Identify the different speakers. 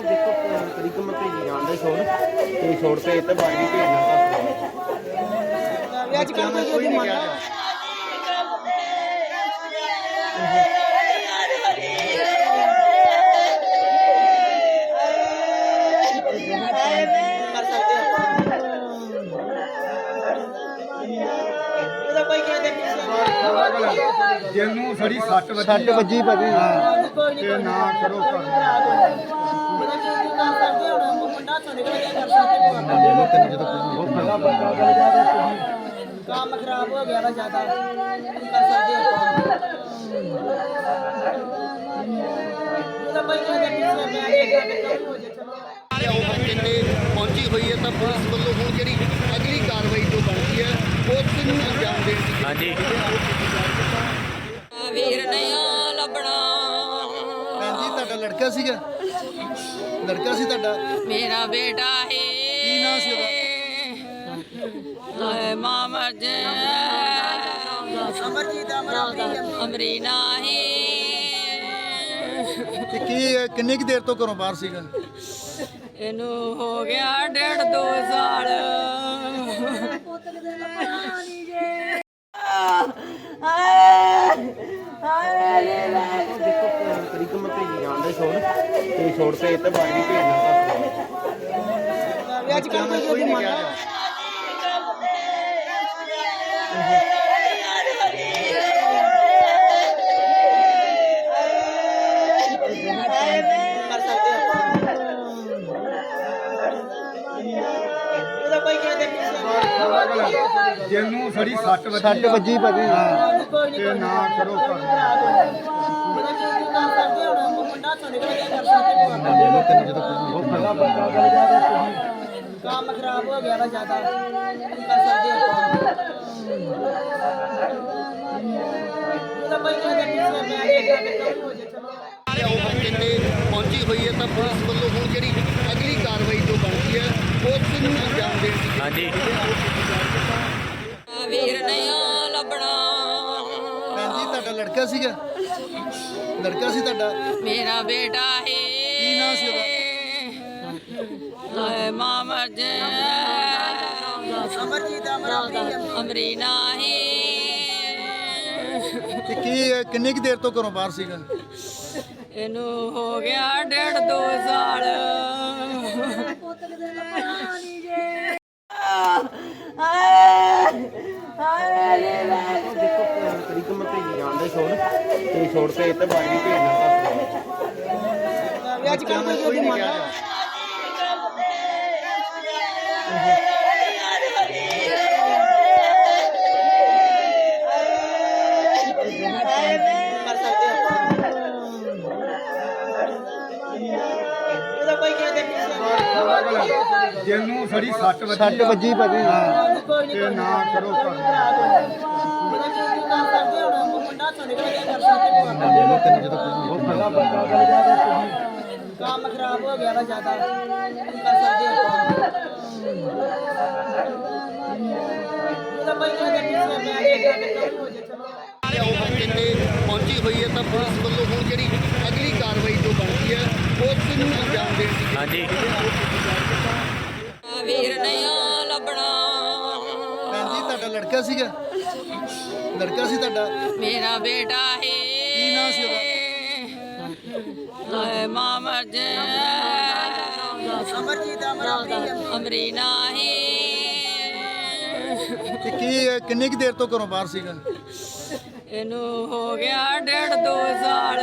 Speaker 1: ਦੇਖੋ ਤਰੀਕ ਮੈਂ ਭੇਜੀ ਜਾਂਦਾ ਛੋੜ ਤੇ ਛੋੜ ਤੇ ਇੱਥੇ ਬਾਹਰ ਭੇਜਣਾ
Speaker 2: ਅੱਜ ਕੱਲ੍ਹ ਕੋਈ ਉਹਦੀ ਮੰਨਦਾ ਕਰ ਸਕਦੇ ਆਪਾਂ
Speaker 3: ਜਿਹਨੂੰ ਸੜੀ ਸੱਟ ਵੱਜੀ
Speaker 1: ਸੱਟ ਵੱਜੀ ਭਾਜੀ।
Speaker 3: ਹਾਂ ਤੇ ਨਾ ਕਰੋ
Speaker 2: ਕੰਮ ਤੋਂ ਕਰ ਖਰਾਬ ਹੋ ਗਿਆ। ਵਾ ਜ਼ਿਆਦਾ। ਕਰ ਸਕਦੇ ਆਪਾਂ? ਉਹਦਾ ਕੋਈ ਕਹਿੰਦੇ ਪਿੱਛੇ ਮੈਂ ਇਹ ਗੱਲ ਕਰੂ ਹੋ ਜੇ ਚਲੋ।
Speaker 1: ਉਹ ਮੌਕੇ ਤੇ ਪਹੁੰਚੀ ਹੋਈ ਹੈ ਤਾਂ ਪੁਲਿਸ ਵੱਲੋਂ ਹੁਣ ਜਿਹੜੀ ਅਗਲੀ ਕਾਰਵਾਈ ਜੋ ਬਣਦੀ ਹੈ ਉਸ ਨੂੰ ਅੰਜਾਮ ਦੇਣ ਦੀ ਹਾਂਜੀ।
Speaker 4: ਵੀਰ ਨਹੀਂ ਲੱਭਣਾ।
Speaker 3: ਭੈਣ ਜੀ ਤੁਹਾਡਾ ਲੜਕਾ ਸੀਗਾ? ਲੜਕਾ ਸੀ ਤੁਹਾਡਾ?
Speaker 4: ਮੇਰਾ ਬੇਟਾ ਹੈ।
Speaker 3: ਕੀ ਨਾਂ ਸੀ
Speaker 4: ਹਾਏ ਮਾਂ ਮਰ ਜੇ।
Speaker 2: ਅਮਰਜੀਤ ਅਮਰਜੀਤ
Speaker 4: ਅਮਰੀਨਾ ਹੈ।
Speaker 3: ਤੇ ਕੀ ਕਿੰਨੇ ਕੁ ਦੇਰ ਤੋਂ ਘਰੋਂ ਬਾਹਰ ਸੀਗਾ?
Speaker 4: ਇਹਨੂੰ ਹੋ ਗਿਆ ਡੇਢ ਦੋ ਸਾਲ
Speaker 1: ਦੇਖੋ ਤਰੀਕ ਮੈਂ ਭੇਜੀ ਜਾਂਦਾ ਛੋੜ ਤੇ ਛੋੜ ਤੇ ਇੱਥੇ ਬਾਹਰ ਵੀ ਭੇਜਣਾ
Speaker 2: ਅੱਜ ਕੱਲ੍ਹ ਕੋਈ ਉਹਦੀ ਪਿੱਛੇ
Speaker 3: ਜਿਹਨੂੰ ਸੜੀ ਸੱਟ ਵੱਜੀ
Speaker 1: ਸੱਟ ਵੱਜੀ ਭਾਜੀ।
Speaker 3: ਹਾਂ ਤੇ ਨਾ ਕਰੋ
Speaker 2: ਕਰ ਕੰਮ ਖਰਾਬ ਹੋ ਗਿਆ ਵਾ ਜ਼ਿਆਦਾ ਕਰ ਸਕਦੇ ਆਪਾਂ ਉਹਦਾ ਕੋਈ ਕਹਿੰਦੇ ਪਿੱਛੇ ਮੈਂ ਇਹ ਗੱਲ ਹੋ ਜੇ ਚਲੋ
Speaker 1: ਉਹ ਤੇ ਪਹੁੰਚੀ ਹੋਈ ਹੈ ਤਾਂ ਪੁਲਿਸ ਵੱਲੋਂ ਹੁਣ ਜਿਹੜੀ ਅਗਲੀ ਕਾਰਵਾਈ ਜੋ ਬਣਦੀ ਹੈ ਉਸ ਨੂੰ ਅੰਜਾਮ ਦੇਣ ਦੀ ਹਾਂਜੀ
Speaker 4: ਵੀਰ ਨਹੀਂ ਲੱਭਣਾ।
Speaker 3: ਭੈਣ ਜੀ ਤੁਹਾਡਾ ਲੜਕਾ ਸੀਗਾ? ਲੜਕਾ ਸੀ ਤੁਹਾਡਾ?
Speaker 4: ਮੇਰਾ ਬੇਟਾ ਹੈ
Speaker 3: ਕੀ ਨਾਂ ਸੀ
Speaker 4: ਹਾਏ ਮਾਂ ਮਰ ਜੇ।
Speaker 2: ਅਮਰਜੀਤ ਅਮਰਜੀਤ
Speaker 4: ਅਮਰੀਨਾ ਹੈ
Speaker 3: ਤੇ ਕੀ ਕਿੰਨੇ ਕੁ ਦੇਰ ਤੋਂ ਘਰੋਂ ਬਾਹਰ ਸੀਗਾ?
Speaker 4: ਇਹਨੂੰ ਹੋ ਗਿਆ ਡੇਢ ਦੋ ਸਾਲ
Speaker 1: ਦੇਖੋ ਤਰੀਕ ਮੈਂ ਭੇਜੀ ਜਾਂਦਾ ਛੋੜ। ਤੇ ਛੋੜ ਤੇ ਇੱਥੇ ਬਾਹਰ ਵੀ ਭੇਜਣਾ
Speaker 2: ਅੱਜ ਕੱਲ੍ਹ ਕੋਈ ਉਹਦੀ ਮੰਨਦਾ ਕਰ
Speaker 3: ਜਿਹਨੂੰ ਸੜੀ ਸੱਟ ਵੱਜੀ
Speaker 1: ਸੱਟ ਵੱਜੀ ਭਾਜੀ।
Speaker 3: ਹਾਂ
Speaker 2: ਨਹੀਂ
Speaker 3: ਤੇ ਨਾ ਕਰੋ ਘਰ
Speaker 2: ਕੀ ਕੰਮ ਕਰਦੇ ਹੁਣ ਮੁੰਡਾ ਤੋਂ ਨਿਕਲ ਗਿਆ ਕਰ ਸਕਦੇ ਕੰਮ ਖਰਾਬ ਹੋ ਗਿਆ ਵਾ ਜ਼ਿਆਦਾ। ਕਰ ਸਕਦੇ ਆਪਾਂ? ਉਹਦਾ ਕੋਈ ਕਹਿੰਦੇ ਪਿੱਛੇ ਮੈਂ ਇਹ ਗੱਲ ਕਰੂ ਹੋ ਜੇ ਚਲੋ।
Speaker 1: ਉਹ ਮੌਕੇ ਤੇ ਪਹੁੰਚੀ ਹੋਈ ਹੈ ਤਾਂ ਪੁਲਿਸ ਵੱਲੋਂ ਹੁਣ ਜਿਹੜੀ ਅਗਲੀ ਕਾਰਵਾਈ ਜੋ ਬਣਦੀ ਹੈ ਉਸ ਨੂੰ ਅੰਜਾਮ ਦੇਣ ਦੀ ਹਾਂਜੀ।
Speaker 4: ਵੀਰ ਨਹੀਂ ਲੱਭਣਾ।
Speaker 3: ਭੈਣ ਜੀ ਤੁਹਾਡਾ ਲੜਕਾ ਸੀਗਾ? ਲੜਕਾ ਸੀ ਤੁਹਾਡਾ?
Speaker 4: ਮੇਰਾ ਬੇਟਾ ਹੈ।
Speaker 3: ਕੀ ਨਾਂ ਸੀ
Speaker 4: ਹਾਏ ਮਾਂ ਮਰ ਜੇ।
Speaker 2: ਅਮਰਜੀਤ
Speaker 4: ਅਮਰੀਨਾ ਹੈ।
Speaker 3: ਤੇ ਕੀ ਕਿੰਨੇ ਕੁ ਦੇਰ ਤੋਂ ਘਰੋਂ ਬਾਹਰ ਸੀਗਾ?
Speaker 4: ਇਹਨੂੰ ਹੋ ਗਿਆ ਡੇਢ ਦੋ ਸਾਲ।